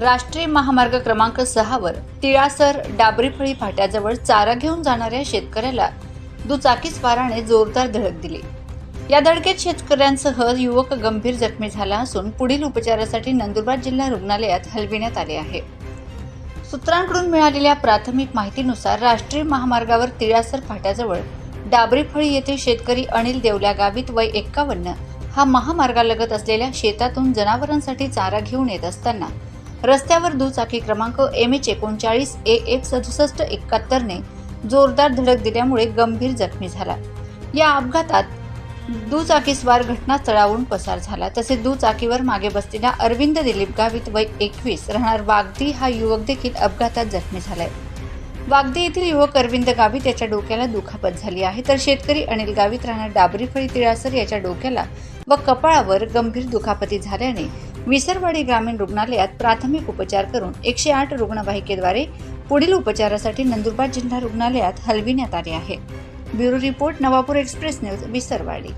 राष्ट्रीय महामार्ग क्रमांक सहावर तिळासर डाबरीफळी फाट्याजवळ चारा घेऊन जाणाऱ्या शेतकऱ्याला दुचाकी स्वाराने जोरदार धडक दिली. या धडकेत शेतकऱ्यांसह युवक गंभीर जखमी झाला असून पुढील उपचारासाठी नंदुरबार जिल्हा रुग्णालयात हलविण्यात आले आहे. सूत्रांकडून मिळालेल्या प्राथमिक माहितीनुसार राष्ट्रीय महामार्गावर तिळासर फाट्याजवळ डाबरीफळी येथे शेतकरी अनिल देवल्या गावित वय एक्कावन्न हा महामार्गालगत असलेल्या शेतातून जनावरांसाठी चारा घेऊन येत असताना रस्त्यावर दुचाकी क्रमांक एम एच एकोणचाळीस ए एफ सदुसष्ट एकाहत्तरने जोरदार धडक दिल्यामुळे गंभीर जखमी झाला. या अपघातात दुचाकीस्वार घटनास्थळावरून पसार झाला. तसेच दुचाकीवर मागे बसलेला अरविंद दिलीप गावित वय एकवीस राहणार वागदी हा युवक देखील अपघातात जखमी झालाय. वागदी येथील युवक अरविंद गावित याच्या डोक्याला दुखापत झाली आहे. तर शेतकरी अनिल गावित राहणार डाबरीफळी तिळासर याच्या डोक्याला व कपाळावर गंभीर दुखापती झाल्याने विसरवाडी ग्रामीण रुग्णालयात प्राथमिक उपचार करून एकशे आठ रुग्णवाहिकेद्वारे पुढील उपचारासाठी नंदुरबार जिल्हा रुग्णालयात हलविण्यात आले आहे. Bureau report Navapur express news Visarwadi.